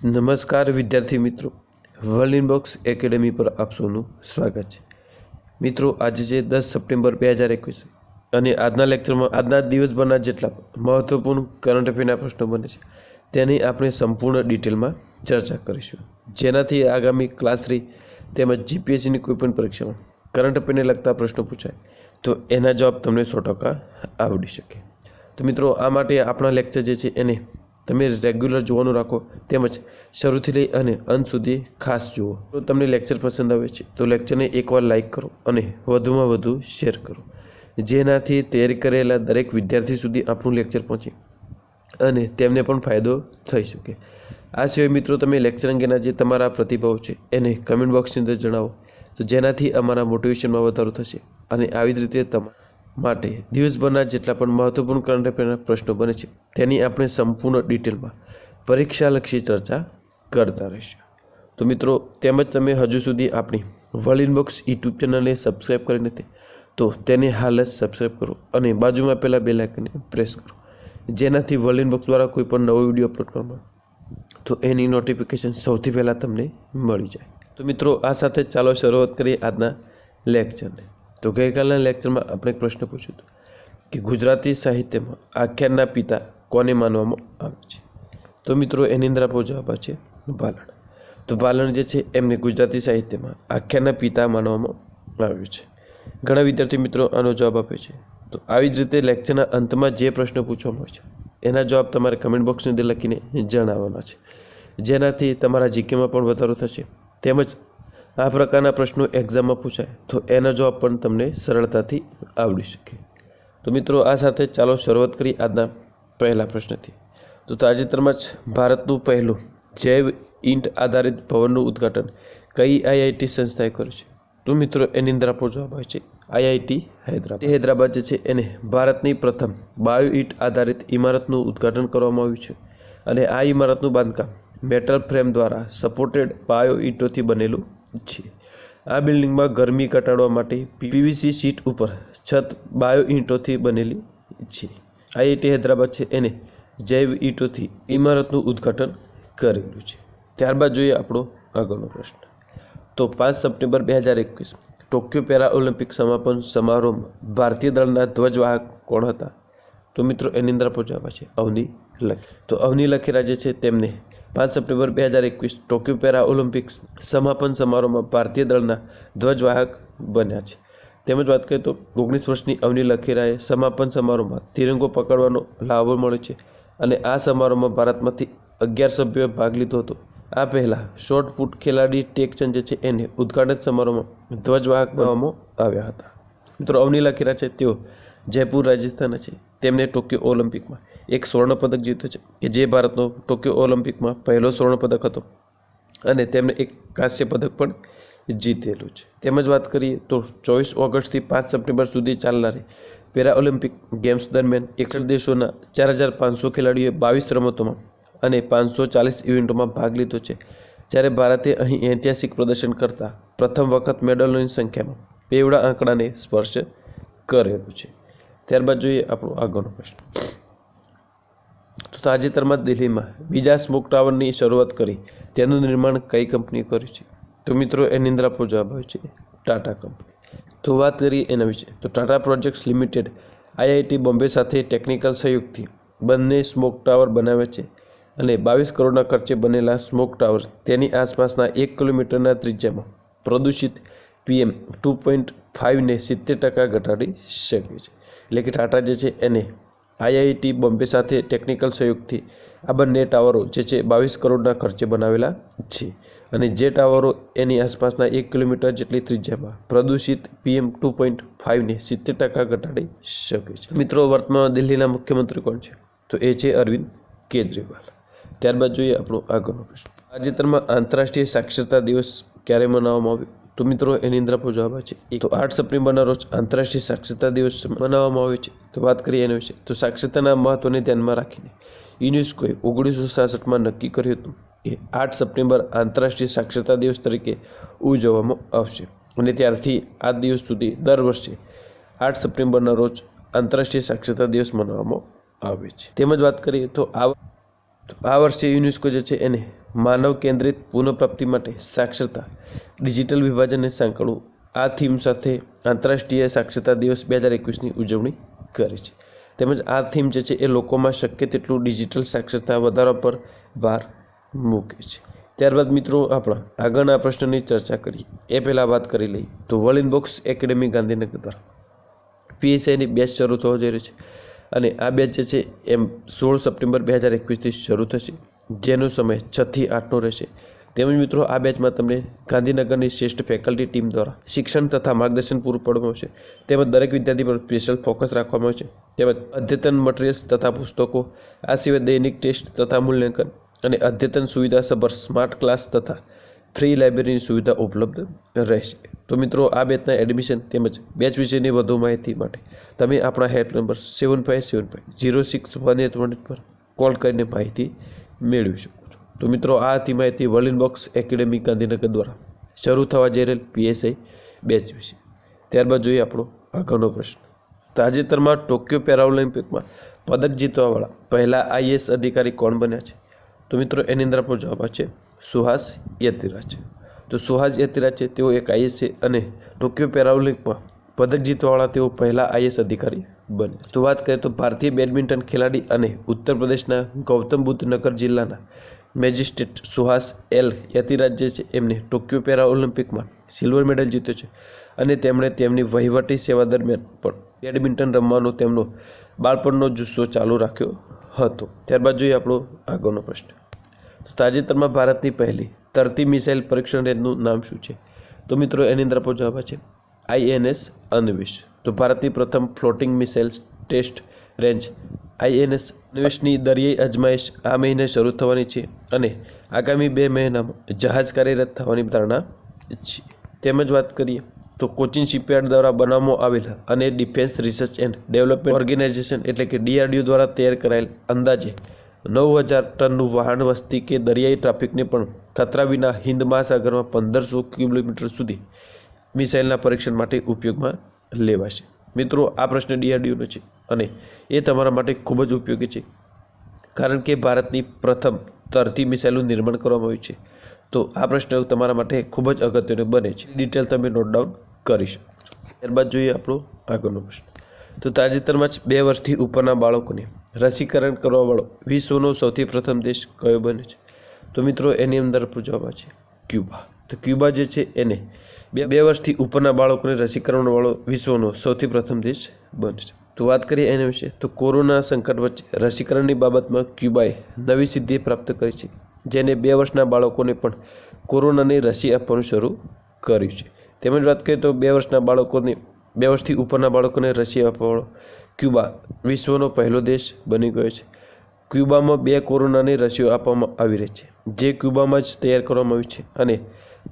નમસ્કાર વિદ્યાર્થી મિત્રો. વર્લ્ડ ઇનબોક્સ એકેડેમી પર આપ સૌનું સ્વાગત છે. મિત્રો, આજે છે દસ સપ્ટેમ્બર બે હજાર એકવીસ અને આજના લેક્ચરમાં આજના દિવસભરના જેટલા મહત્ત્વપૂર્ણ કરંટ અફેરના પ્રશ્નો બને છે, તેની આપણે સંપૂર્ણ ડિટેલમાં ચર્ચા કરીશું. જેનાથી આગામી ક્લાસ થ્રી તેમજ જીપીએસસીની કોઈપણ પરીક્ષામાં કરંટ અફેરને લગતા પ્રશ્નો પૂછાય, તો એના જવાબ તમને સો ટકા આવડી શકે. તો મિત્રો, આ માટે આપણા લેક્ચર જે છે એને તમે રેગ્યુલર જોવાનું રાખો, તેમજ શરૂથી લઈ અને અંત સુધી ખાસ જુઓ. જો તમને લેક્ચર પસંદ આવે છે, તો લેક્ચરને એકવાર લાઇક કરો અને વધુમાં વધુ શેર કરો. જેનાથી તૈયારી કરેલા દરેક વિદ્યાર્થી સુધી આપણું લેક્ચર પહોંચે અને તેમને પણ ફાયદો થઈ શકે. આ સિવાય મિત્રો, તમે લેક્ચર અંગેના જે તમારા પ્રતિભાવ છે, એને કમેન્ટ બોક્સની અંદર જણાવો. તો જેનાથી અમારા મોટિવેશનમાં વધારો થશે અને આવી જ રીતે તમારા માટે દિવસભરના જેટલા પણ મહત્વપૂર્ણ કરંટ અફેરના પ્રશ્નો બને છે, તેની આપણે સંપૂર્ણ ડિટેલમાં પરીક્ષાલક્ષી ચર્ચા કરતા રહીશું. તો મિત્રો તેમજ તમે હજુ સુધી આપણી વર્લ્ડ ઇનબોક્સ યુટ્યુબ ચેનલને સબસ્ક્રાઈબ કરી નથી, તો તેને હાલ જ સબસ્ક્રાઈબ કરો અને બાજુમાં પહેલાં બે લાઇકને પ્રેસ કરો, જેનાથી વર્લ્ડ ઇનબોક્સ દ્વારા કોઈ પણ નવો વીડિયો અપલોડ કરવામાં તો એની નોટિફિકેશન સૌથી પહેલાં તમને મળી જાય. તો મિત્રો, આ સાથે ચાલો શરૂઆત કરીએ આજના લેક્ચરને. તો ગઈકાલના લેક્ચરમાં આપણે એક પ્રશ્ન પૂછ્યો હતો કે ગુજરાતી સાહિત્યમાં આખ્યાનના પિતા કોને માનવામાં આવે છે? તો મિત્રો એની અંદર આપણો જવાબ છે બાલણ તો બાલણ જે છે, એમને ગુજરાતી સાહિત્યમાં આખ્યાનના પિતા માનવામાં આવ્યું છે. ઘણા વિદ્યાર્થી મિત્રો આનો જવાબ આપે છે. તો આવી જ રીતે લેક્ચરના અંતમાં જે પ્રશ્ન પૂછવામાં આવે છે, એના જવાબ તમારે કમેન્ટ બોક્સની અંદર લખીને જણાવવાના છે. જેનાથી તમારા જીકેમાં પણ વધારો થશે. તેમજ આ પ્રકારના પ્રશ્નો એક્ઝામમાં પૂછાય તો એનો જવાબ પણ તમને સરળતાથી આવડી શકે. તો મિત્રો, આ સાથે ચાલો શરૂઆત કરી આજના પહેલા પ્રશ્નથી. તો તાજેતરમાં જ ભારતનું પહેલું જૈવ ઇન્ટ આધારિત ભવનનું ઉદ્ઘાટન કઈ આઈઆઈટી સંસ્થાએ કર્યું છે? તો મિત્રો, એની અંદર આપણો જવાબ આવે છે આઈઆઈટી હૈદરાબાદ. હૈદરાબાદ જે છે, એને ભારતની પ્રથમ બાયો ઇટ આધારિત ઇમારતનું ઉદ્ઘાટન કરવામાં આવ્યું છે. અને આ ઇમારતનું બાંધકામ મેટલ ફ્રેમ દ્વારા સપોર્ટેડ બાયો ઇટોથી બનેલું છે. આ બિલ્ડિંગમાં ગરમી ઘટાડવા માટે પીવીસી શીટ ઉપર છત બાયો ઈંટોથી બનેલી છે. આઈઆઈટી હૈદરાબાદ છે. એને જૈવ ઈંટોથી ઇમારતનું ઉદ્ઘાટન કરેલું છે. ત્યારબાદ જોઈએ આપણો આગળનો પ્રશ્ન. તો પાંચ સપ્ટેમ્બર બે હજાર એકવીસ, ટોક્યો પેરા ઓલિમ્પિક સમાપન સમારોહમાં ભારતીય દળના ધ્વજવાહક કોણ હતા? તો મિત્રો, એની અંદર આપણો છે અવની લખી. તો અવની લખી જે છે, તેમને પાંચ સપ્ટેમ્બર બે હજાર એકવીસ ટોક્યો પેરા ઓલિમ્પિક્સ સમાપન સમારોહમાં ભારતીય દળના ધ્વજવાહક બન્યા છે. તેમજ વાત કરીએ તો ઓગણીસ વર્ષની અવની લખેરાએ સમાપન સમારોહમાં તિરંગો પકડવાનો લાભો મળ્યો છે અને આ સમારોહમાં ભારતમાંથી અગિયાર સભ્યોએ ભાગ લીધો હતો. આ પહેલાં શોર્ટ પુટ ખેલાડી ટેકચંદ જે છે એને ઉદ્ઘાટન સમારોહમાં ધ્વજવાહક બનાવવામાં આવ્યા હતા. મિત્રો, અવની લખેરા છે તેઓ જયપુર રાજસ્થાન છે. તેમને ટોક્યો ઓલિમ્પિકમાં એક સ્વર્ણ પદક જીત્યો છે. કે જે ભારતનો ટોક્યો ઓલિમ્પિકમાં પહેલો સ્વર્ણપદક હતો. અને તેમણે એક કાંસ્ય પદક પણ જીતેલું છે. તેમજ વાત કરીએ તો ચોવીસ ઓગસ્ટથી પાંચ સપ્ટેમ્બર સુધી ચાલનારી પેરા ઓલિમ્પિક ગેમ્સ દરમિયાન એકસઠ દેશોના ચાર હજાર પાંચસો ખેલાડીઓએ બાવીસ રમતોમાં અને પાંચસો ચાલીસ ઇવેન્ટોમાં ભાગ લીધો છે. જ્યારે ભારતે અહીં ઐતિહાસિક પ્રદર્શન કરતા પ્રથમ વખત મેડલોની સંખ્યામાં બેવડા આંકડાને સ્પર્શ કરેલું છે. ત્યારબાદ જોઈએ આપણો આગળનો પ્રશ્ન. તો તાજેતરમાં દિલ્હીમાં બીજા સ્મોક ટાવરની શરૂઆત કરી. તેનું નિર્માણ કઈ કંપનીએ કર્યું છે? તો મિત્રો, એ નિંદ્રાપુર જવાબ આવે છે ટાટા કંપની. તો વાત કરીએ એના વિશે. તો Tata projects limited IIT Bombay સાથે ટેકનિકલ સહયોગથી બંને સ્મોક ટાવર બનાવે છે અને બાવીસ કરોડના ખર્ચે બનેલા સ્મોક ટાવર તેની આસપાસના એક કિલોમીટરના ત્રિજ્યામાં પ્રદૂષિત પીએમ ટુ પોઈન્ટ ફાઇવને સિત્તેર ટકા ઘટાડી શકે છે. એટલે કે ટાટા જે છે એને આઈઆઈટી બોમ્બે સાથે ટેકનિકલ સહયોગથી આ બંને ટાવરો જે છે બાવીસ કરોડના ખર્ચે બનાવેલા છે. અને જે ટાવરો એની આસપાસના એક કિલોમીટર જેટલી ત્રિજ્યામાં પ્રદૂષિત પીએમ ટુ પોઈન્ટ ફાઇવને સિત્તેર ટકા ઘટાડી શકે છે. મિત્રો, વર્તમાનમાં દિલ્હીના મુખ્યમંત્રી કોણ છે? તો એ છે અરવિંદ કેજરીવાલ. ત્યારબાદ જોઈએ આપણો આગળનો પ્રશ્ન. તાજેતરમાં આંતરરાષ્ટ્રીય સાક્ષરતા દિવસ ક્યારે મનાવવામાં આવ્યો? તો મિત્રો, એની અંદર આપણો જવાબ છે. તો આઠ સપ્ટેમ્બરના રોજ આંતરરાષ્ટ્રીય સાક્ષરતા દિવસ મનાવવામાં આવે છે. તો વાત કરીએ એના વિશે. તો સાક્ષરતાના મહત્વને ધ્યાનમાં રાખીને યુનેસ્કોએ ઓગણીસો સાસઠમાં નક્કી કર્યું હતું કે આઠ સપ્ટેમ્બર આંતરરાષ્ટ્રીય સાક્ષરતા દિવસ તરીકે ઉજવવામાં આવશે. અને ત્યારથી આ દિવસ સુધી દર વર્ષે આઠ સપ્ટેમ્બરના રોજ આંતરરાષ્ટ્રીય સાક્ષરતા દિવસ મનાવવામાં આવે છે. તેમજ વાત કરીએ તો આ વર્ષે યુનેસ્કો જે છે એને માનવ કેન્દ્રિત પુનઃપ્રાપ્તિ માટે સાક્ષરતા, ડિજિટલ વિભાજનને સાંકળવું. આ થીમ સાથે આંતરરાષ્ટ્રીય સાક્ષરતા દિવસ બે હજાર એકવીસની ઉજવણી કરી છે. તેમજ આ થીમ જે છે એ લોકોમાં શક્ય તેટલું ડિજિટલ સાક્ષરતા વધારવા પર ભાર મૂકે છે. ત્યારબાદ મિત્રો આપણા આગળના પ્રશ્નની ચર્ચા કરીએ. એ પહેલાં વાત કરી લઈએ. તો વર્લ્ડ ઇનબોક્સ એકેડેમી ગાંધીનગર દ્વારા. પીએસઆઈની બેચ શરૂ થવા જઈ રહી છે. અને આ બેચ જે છે એમ સોળ સપ્ટેમ્બર બે હજાર એકવીસથી શરૂ થશે. જેનો સમય છથી આઠનો રહેશે. તેમજ મિત્રો, આ બેચમાં તમને ગાંધીનગરની શ્રેષ્ઠ ફેકલ્ટી ટીમ દ્વારા શિક્ષણ તથા માર્ગદર્શન પૂરું પાડવામાં આવશે. તેમજ દરેક વિદ્યાર્થી પર સ્પેશિયલ ફોકસ રાખવામાં આવશે. તેમજ અદ્યતન મટીરિયલ્સ તથા પુસ્તકો, આ સિવાય દૈનિક ટેસ્ટ તથા મૂલ્યાંકન અને અદ્યતન સુવિધાસભર સ્માર્ટ ક્લાસ તથા ફ્રી લાઇબ્રેરીની સુવિધા ઉપલબ્ધ રહેશે. તો મિત્રો, આ બેચના એડમિશન તેમજ બેચ વિશેની વધુ માહિતી માટે તમે આપણા help number seven five seven five zero six one eight one પર કોલ કરીને માહિતી મેળવી શકો છો. તો મિત્રો, આ હતી માહિતી વર્લિન બોક્સ એકેડેમી ગાંધીનગર દ્વારા. શરૂ થવા જઈ રહેલ પીએસઆઈ બેચ વિશે. ત્યારબાદ જોઈએ આપણો આગળનો પ્રશ્ન. તાજેતરમાં ટોક્યો પેરાઓલિમ્પિકમાં પદક જીતવાવાળા પહેલા આઈએએસ અધિકારી કોણ બન્યા છે? તો મિત્રો, એની અંદર આપણો જવાબ છે સુહાસ યતિરાજ. તો સુહાસ યતિરાજ છે, તેઓ એક આઈએસ છે અને ટોક્યો પેરાઓલિમ્પિકમાં પદક જીતવાવાળા તેઓ પહેલા આઈએસ અધિકારી બને તો વાત કરીએ તો ભારતીય બેડમિન્ટન ખેલાડી અને ઉત્તર પ્રદેશના ગૌતમ બુદ્ધ નગર જિલ્લાના મેજિસ્ટ્રેટ સુહાસ એલ યતિરાજ જે છે. એમને ટોક્યો પેરા ઓલિમ્પિકમાં સિલ્વર મેડલ જીત્યો છે અને તેમણે તેમની વહીવટી સેવા દરમિયાન પણ બેડમિન્ટન રમવાનો તેમનો બાળપણનો જુસ્સો ચાલુ રાખ્યો હતો. ત્યારબાદ જોઈએ આપણો આગળનો પ્રશ્ન. તો તાજેતરમાં ભારતની પહેલી તરતી મિસાઇલ પરીક્ષણ રેન્જનું નામ શું છે? તો મિત્રો એની અંદર આપણો જવાબ છે આઈએનએસ અનવિશ તો ભારતની પ્રથમ floating missile test range INS અનવિશની દરિયાઈ અજમાયશ આ મહિને શરૂ થવાની છે અને આગામી બે મહિનામાં જહાજ કાર્યરત થવાની ધારણા છે. તેમજ વાત કરીએ તો કોચિન શિપયાર્ડ દ્વારા બનાવવામાં આવેલા અને defence research and development organisation એટલે કે ડીઆરડીઓ દ્વારા તૈયાર કરાયેલ અંદાજે નવ હજાર ટનનું વાહન વસ્તી કે દરિયાઈ ટ્રાફિકને પણ ખતરા વિના હિન્દ મહાસાગરમાં પંદરસો કિલોમીટર સુધી મિસાઇલના પરીક્ષણ માટે ઉપયોગમાં લેવાશે. મિત્રો, આ પ્રશ્ન ડીઆરડીઓનો છે અને એ તમારા માટે ખૂબ જ ઉપયોગી છે. કારણ કે ભારતની પ્રથમ તરતી મિસાઇલનું નિર્માણ કરવામાં આવ્યું છે. તો આ પ્રશ્ન તમારા માટે ખૂબ જ અગત્યનો બને છે. ડિટેલ તમે નોટ ડાઉન કરી શકો. ત્યારબાદ જોઈએ આપણો આગળનો પ્રશ્ન. તો તાજેતરમાં જ બે વર્ષથી ઉપરના બાળકોને રસીકરણ કરવાવાળો વિશ્વનો સૌથી પ્રથમ દેશ કયો બને છે? તો મિત્રો, એની અંદર જવાબ છે ક્યુબા. તો ક્યુબા જે છે, એને બે બે વર્ષથી ઉપરના બાળકોને રસીકરણવાળો વિશ્વનો સૌથી પ્રથમ દેશ બનશે તો વાત કરીએ એના વિશે, તો કોરોના સંકટ વચ્ચે રસીકરણની બાબતમાં ક્યુબાએ નવી સિદ્ધિ પ્રાપ્ત કરી છે, જેને બે વર્ષના બાળકોને પણ કોરોનાની રસી આપવાનું શરૂ કર્યું છે. તેમજ વાત કરીએ તો બે વર્ષના બાળકોને, બે વર્ષથી ઉપરના બાળકોને રસી આપવાવાળો ક્યુબા વિશ્વનો પહેલો દેશ બની ગયો છે. ક્યુબામાં બે કોરોનાની રસીઓ આપવામાં આવી રહી છે, જે ક્યુબામાં જ તૈયાર કરવામાં આવી છે અને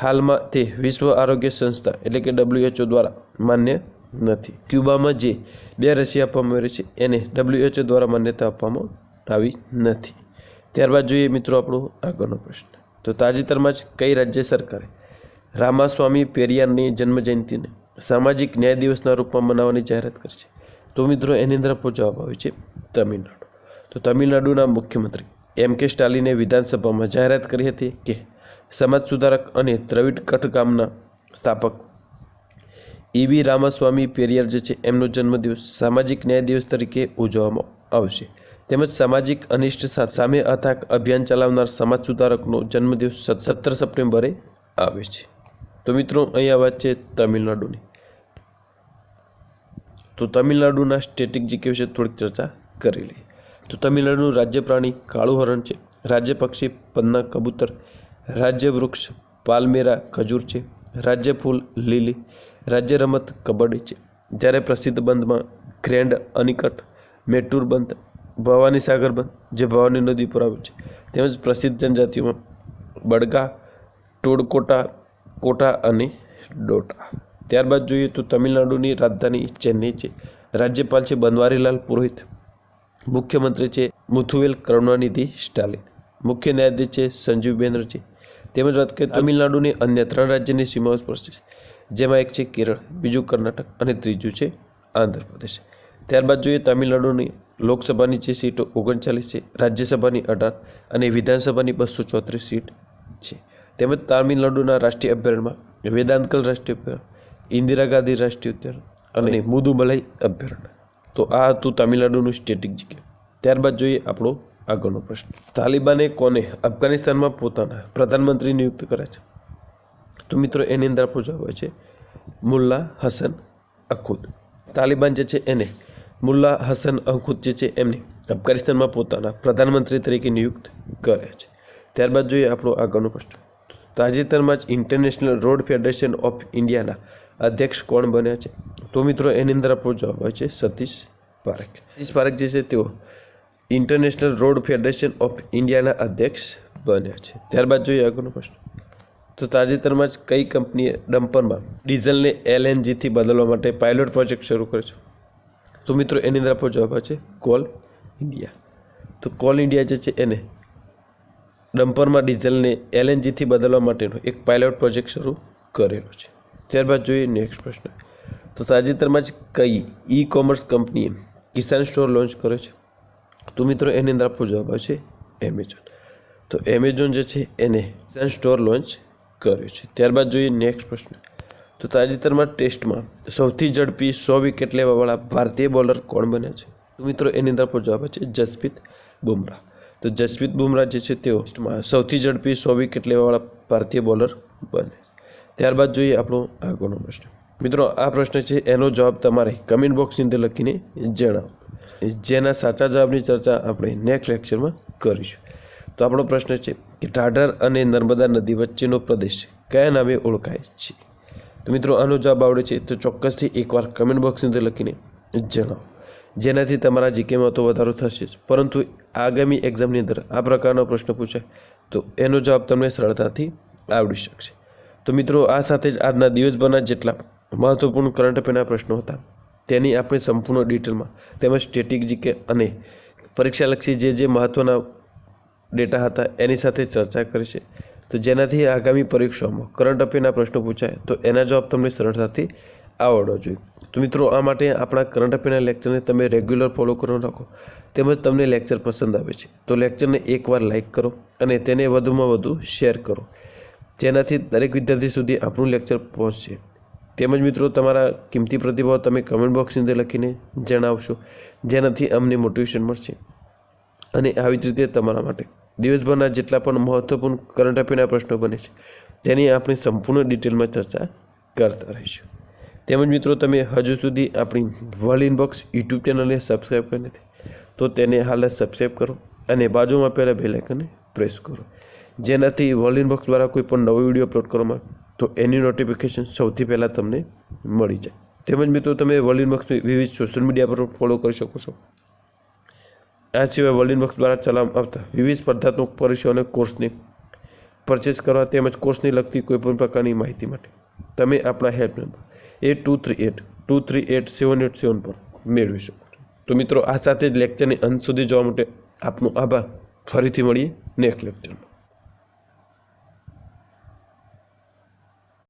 હાલમાં તે વિશ્વ આરોગ્ય સંસ્થા, એટલે કે ડબ્લ્યુએચઓ દ્વારા માન્ય નથી. ક્યુબામાં જે બે રસી આપવામાં આવી છે, એને ડબ્લ્યુએચઓ દ્વારા માન્યતા આપવામાં આવી નથી. ત્યારબાદ જોઈએ મિત્રો આપણો આગળનો પ્રશ્ન. તો તાજેતરમાં જ કઈ રાજ્ય સરકારે રામાસ્વામી પેરિયારની જન્મજયંતિને સામાજિક ન્યાય દિવસના રૂપમાં મનાવવાની જાહેરાત કરી છે? તો મિત્રો એની અંદર આપણો જવાબ આવે છે તમિલનાડુ. તો તમિલનાડુના મુખ્યમંત્રી એમ કે સ્ટાલિને વિધાનસભામાં જાહેરાત કરી હતી કે સમાજ સુધારક અને દ્રવિડ કઠ ગામના સ્થાપક ઈવી રામાસ્વામી પેરિયર જે છે, એમનો જન્મદિવસ સામાજિક ન્યાય દિવસ તરીકે ઉજવવામાં આવશે. તેમજ સામાજિક અનિષ્ટ સામે અથાક અભિયાન ચલાવનાર સમાજ સુધારકનો જન્મદિવસ સત્તર સપ્ટેમ્બરે આવે છે. તો મિત્રો, અહીંયા વાત છે તમિલનાડુની. તો તમિલનાડુના સ્ટેટિક જીકે વિશે થોડીક ચર્ચા કરી લઈએ. તો તમિલનાડુનું રાજ્ય પ્રાણી કાળું હરણ છે. રાજ્ય પક્ષી પન્ના કબૂતર રાજ્ય વૃક્ષ પાલમેરા ખજૂર છે. રાજ્ય ફૂલ લીલી. રાજ્ય રમત કબડ્ડી છે. જ્યારે પ્રસિદ્ધ બંધમાં ગ્રેન્ડ અનિકટ, મેટુર બંધ, ભવાની સાગર બંધ, જે ભવાની નદી પર આવ્યું છે. તેમજ પ્રસિદ્ધ જનજાતિઓમાં બડગા, ટોડકોટા કોટા અને ડોટા. ત્યારબાદ જોઈએ તો તમિલનાડુની રાજધાની ચેન્નઈ છે. રાજ્યપાલ છે બનવારીલાલ પુરોહિત. મુખ્યમંત્રી છે મુથુવેલ કરુણાનિધિ સ્ટાલિન. મુખ્ય ન્યાયાધીશ છે સંજીવ બેનર્જી તેમજ વાત કરીએ તમિલનાડુની અન્ય ત્રણ રાજ્યની સીમાઓ સ્પર્શે છે. જેમાં એક છે કેરળ, બીજું કર્ણાટક અને ત્રીજું છે આંધ્રપ્રદેશ. ત્યારબાદ જોઈએ તમિલનાડુની લોકસભાની જે સીટો ઓગણચાલીસ છે, રાજ્યસભાની અઢાર અને વિધાનસભાની બસો ચોત્રીસ સીટ છે. તેમજ તમિલનાડુના રાષ્ટ્રીય અભયારણ્યમાં વેદાંતકલ રાષ્ટ્રીય અભયારણ્ય ઇન્દિરા ગાંધી રાષ્ટ્રીય ઉદ્યાન અને મુદુમલાઈ અભયારણ્ય તો આ હતું તમિલનાડુનું સ્ટેટિક જગ્યા. ત્યારબાદ જોઈએ આપણો આગળનો પ્રશ્ન. તાલિબાને કોને અફઘાનિસ્તાનમાં પોતાના પ્રધાનમંત્રી નિયુક્ત કર્યા છે? તો મિત્રો એની અંદર આપણો જવાબ હોય છે મુલ્લા હસન અખુદ. તાલિબાન જે છે એને મુલ્લા હસન અખુદ જે છે એમને અફઘાનિસ્તાનમાં પોતાના પ્રધાનમંત્રી તરીકે નિયુક્ત કર્યા છે. ત્યારબાદ જોઈએ આપણો આગળનો પ્રશ્ન. તાજેતરમાં જ ઇન્ટરનેશનલ રોડ ફેડરેશન ઓફ ઇન્ડિયાના અધ્યક્ષ કોણ બન્યા છે? તો મિત્રો એની અંદર આપણો જવાબ હોય છે સતીશ પારેખ. સતીશ પારેખ જે છે તેઓ ઇન્ટરનેશનલ રોડ ફેડરેશન ઓફ ઇન્ડિયાના અધ્યક્ષ બન્યા છે. ત્યારબાદ જોઈએ આગળનો પ્રશ્ન. તો તાજેતરમાં જ કઈ કંપનીએ ડમ્પરમાં ડીઝલને એલએનજીથી બદલવા માટે પાયલોટ પ્રોજેક્ટ શરૂ કર્યો છે? તો મિત્રો, એની અંદર આપણો જવાબ છે કોલ ઇન્ડિયા. તો કોલ ઇન્ડિયા જે છે એને ડમ્પરમાં ડીઝલને એલએનજીથી બદલવા માટેનો એક પાયલોટ પ્રોજેક્ટ શરૂ કરેલો છે. ત્યારબાદ જોઈએ નેક્સ્ટ પ્રશ્ન. તો તાજેતરમાં જ કઈ ઈ કોમર્સ કંપનીએ કિસાન સ્ટોર લોન્ચ કર્યો છે? તો મિત્રો, એની અંદર આપણો જવાબ છે એમેઝોન તો એમેઝોન જે છે, એને સ્ટોર લોન્ચ કર્યો છે. ત્યારબાદ જોઈએ નેક્સ્ટ પ્રશ્ન. તો તાજેતરમાં ટેસ્ટમાં સૌથી ઝડપી સો વિકેટ લેવાવાળા ભારતીય બોલર કોણ બન્યા છે? તો મિત્રો, એની અંદર આપણો જવાબ છે જસપ્રીત બુમરાહ. તો જસપ્રીત બુમરાહ જે છે, તેઓ સૌથી ઝડપી સો વિકેટ લેવાવાળા ભારતીય બોલર બને. ત્યારબાદ જોઈએ આપણો આગળનો પ્રશ્ન. મિત્રો, આ પ્રશ્ન છે, એનો જવાબ તમારે કમેન્ટ બોક્સની અંદર લખીને જણાવો. જેના સાચા જવાબની ચર્ચા આપણે નેક્સ્ટ લેક્ચરમાં કરીશું. તો આપણો પ્રશ્ન છે કે ઢાઢર અને નર્મદા નદી વચ્ચેનો પ્રદેશ કયા નામે ઓળખાય છે? તો મિત્રો, આનો જવાબ આવડે છે, તો ચોક્કસથી એકવાર કમેન્ટ બોક્સની અંદર લખીને જણાવો. જેનાથી તમારા જીકેમાં તો વધારો થશે જ. પરંતુ આગામી એક્ઝામની અંદર આ પ્રકારનો પ્રશ્ન પૂછાય, તો એનો જવાબ તમને સરળતાથી આવડી શકશે. તો મિત્રો, આ સાથે જ આજના દિવસભરના જેટલા મહત્વપૂર્ણ કરંટ અફેરના પ્રશ્નો હતા. તેની આપણે સંપૂર્ણ ડિટેલમાં તેમજ સ્ટેટિક જીકે અને પરીક્ષાલક્ષી જે જે મહત્ત્વના ડેટા હતા એની સાથે ચર્ચા કરી છે. તો જેનાથી આગામી પરીક્ષાઓમાં કરંટ અફેરના પ્રશ્નો પૂછાય તો એના જવાબ તમને સરળતાથી આવડવો જોઈએ. તો મિત્રો, આ માટે આપણા કરંટ અફેરના લેક્ચરને તમે રેગ્યુલર ફોલો કરો રાખો તેમજ તમને લેક્ચર પસંદ આવે છે. તો લેક્ચરને એકવાર લાઇક કરો અને તેને વધુમાં વધુ શેર કરો. જેનાથી દરેક વિદ્યાર્થી સુધી આપણું લેક્ચર પહોંચશે. તેમજ મિત્રો, તમારા કિંમતી પ્રતિભાવ તમે કમેન્ટ બોક્સની અંદર લખીને જણાવશો. જેનાથી અમને મોટિવેશન મળશે. અને આવી જ રીતે તમારા માટે. દિવસભરના જેટલા પણ મહત્વપૂર્ણ કરંટ અફેરના પ્રશ્નો બને છે, તેની આપણે સંપૂર્ણ ડિટેલમાં ચર્ચા કરતા રહીશું. તેમજ મિત્રો, તમે હજુ સુધી આપણી વર્લ્ડ ઇનબોક્સ યુટ્યુબ ચેનલને સબસ્ક્રાઈબ કરી નથી, તો તેને હાલ સબસ્ક્રાઈબ કરો અને બાજુમાં પહેલાં બેલ આઇકનને પ્રેસ કરો. જેનાથી વર્લ્ડ ઇનબોક્સ દ્વારા કોઈ પણ નવો વીડિયો અપલોડ કરવામાં તો એની નોટિફિકેશન સૌથી પહેલાં તમને મળી જાય. તેમજ મિત્રો, તમે વર્લ્ડ વિવિધ સોશિયલ મીડિયા પર ફોલો કરી શકો છો. આ સિવાય વર્લ્ડ દ્વારા ચલાવવામાં આવતા વિવિધ સ્પર્ધાત્મક પરીક્ષાઓ અને કોર્સની પરચેસ કરવા તેમજ કોર્સની લગતી કોઈપણ પ્રકારની માહિતી માટે તમે આપણા help number eight two three eight two three eight seven eight seven પર મેળવી શકો છો. તો મિત્રો, આ સાથે જ લેક્ચરની અંત સુધી જોવા માટે આપનો આભાર. ફરીથી મળીએ નેક્સ્ટ લેક્ચરમાં